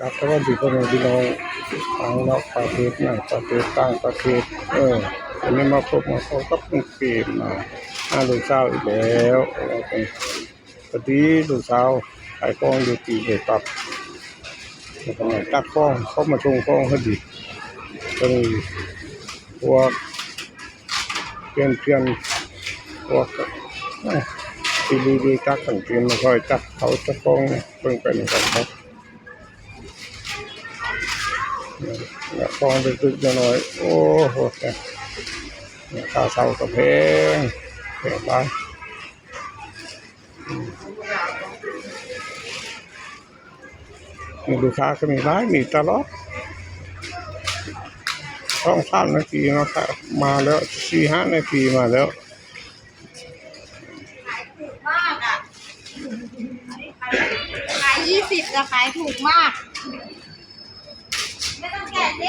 ครับสวัสดีพ่อแม่พี่น้องทางนอกประเทศในประเทศต่างประเทศเออวันนี้มาพบมาพบกับคุณเกมมาห้าลูกสาวอีกแล้วเราเป็นพอดีลูกสาวขายของอยู่ตีเลยครับแล้วก็มตักของเข้ามาชงของพอดีก็มีพวกเพื่อนเพื่อนพวกเอ้ยที่ดีๆตักกันเกมมาคอยตักเขาจะกล้องเพิ่งเป็นกันครับ เนี่ยฟองตึกๆหน่อยโอ้โหเนี่ยข้าวเสากับเพงแพงบ้านอืมมีลูกค้าก็มีร้ายมีตลอดต้องสามนาทีนะครับมาแล้วสี่ห้านาทีมาแล้วขายยี่สิบจะขายถูกมาก บ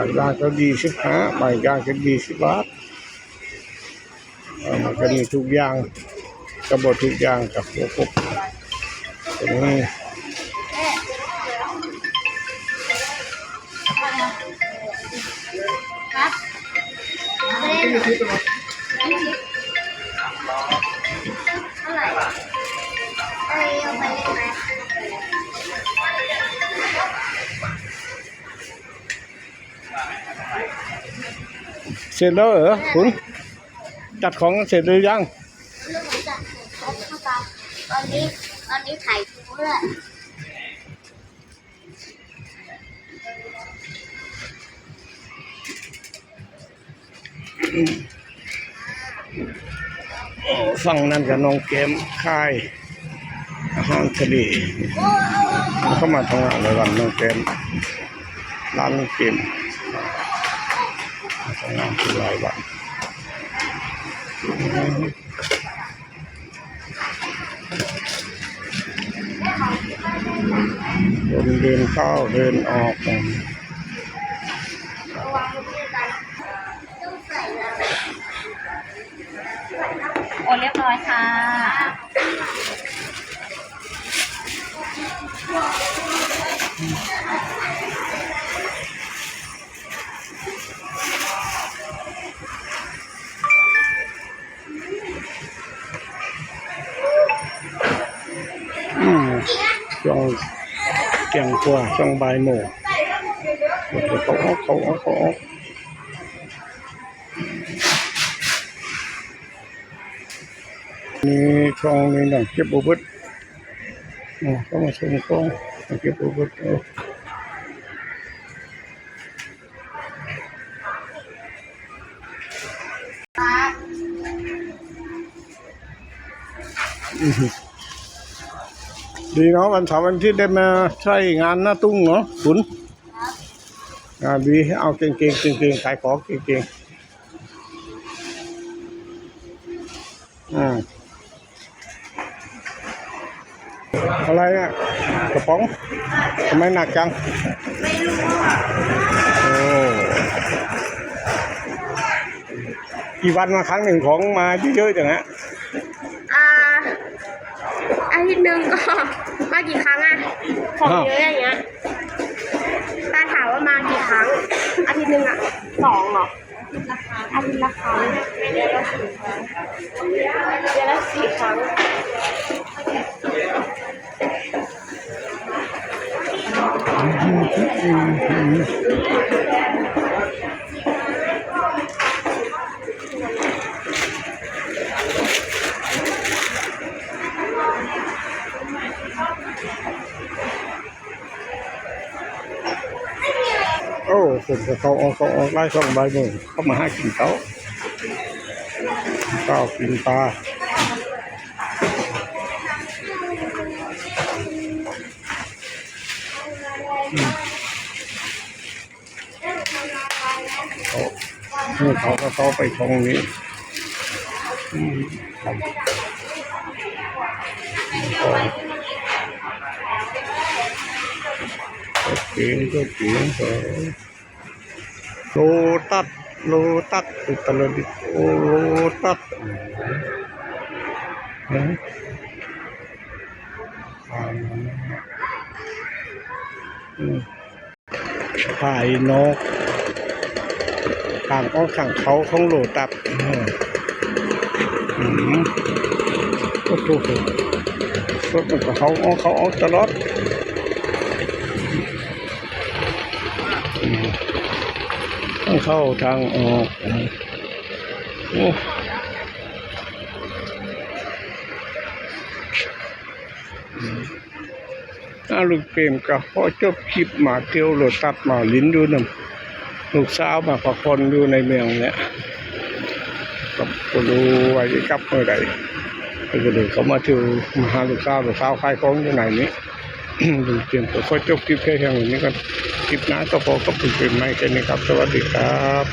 างอย่างก็ดีสิบห้าบางอย่างก็ดีสิบบาทมันก็มีทุกอย่างกระบททุกอย่างกับพวก เสร็จแล้วเหรอคุณจัดของเสร็จหรือยัง เรื่องของจัดครบเขาตอนนี้ตอนนี้ถ่าย ฝั่งนั้นกับน้องเกมค่ายอาหารทะเลเข้ามาทำงานในวันน้องเกมร้านน้องเกมทำงานที่หลายวัน คนเดินเข้าเดินออกกันวางไว้ด้วยกันต้องใส่แล้วโอนเรียบร้อยค่ะ ช่วงเกี่ยงกว่าช่วงบ่ายโมงเขาออกเขาออก ดีเนาะวันเสาร์วันที่ได้มาใช้งานหน้าตุ้งเนาะขุนงานดีเอาเก่งๆเก่งๆขายของเก่งๆอืมอะไรอะกระป๋องทำไมหนักจังไม่รู้อะโอ้กี่วันมาครั้งหนึ่งของมาเยอะๆจังฮะอ่าอาทิตย์หนึ่งก็ มากี่ครั้งอะของเยอะอย่างเงี้ยตาถามว่ามากี่ครั้ง อาทิตย์หนึ่งอะสองเหรออาทิตย์ละครั้งเดือนละสี่ครั้งเดือนละสี่ครั้ง คนก็เขาออกเขาออกไล่ช่องใบเมืองเขามาให้กินเขาเข้ากินปลาเขาเขาก็เขาไปตรงนี้ก็เก่งก็เก่งเขา โลตัสโลตัสอุตรดิตโอโลตัสเห็นอ่ายนอกทางอ้อข้างเขาของโลตัสอืมโอ้โหรถมันก็เขาอ้อเขาอ้อตลอดต้ องเข้าทางออกโอ้อาลูกเปรมก็พอจบคลิปมาเที่ยวรถตัดมาลิ้นดูนำลูกสาวมาพักผ่อนอยู่ในเมืองเนี่ยก็บ่รู้ว่าจะกลับเมื่อใดก็เลยเขามาเที่ยวมาหาลูกสาวลูกสาวขายของอยู่ไหนนี้ ดูเตรียมตัวขอจบคลิปแค่เพียงนี้ก่อนคลิปหน้าก็พอก็เป็นใหม่แค่นี้ครับ สวัสดีครับ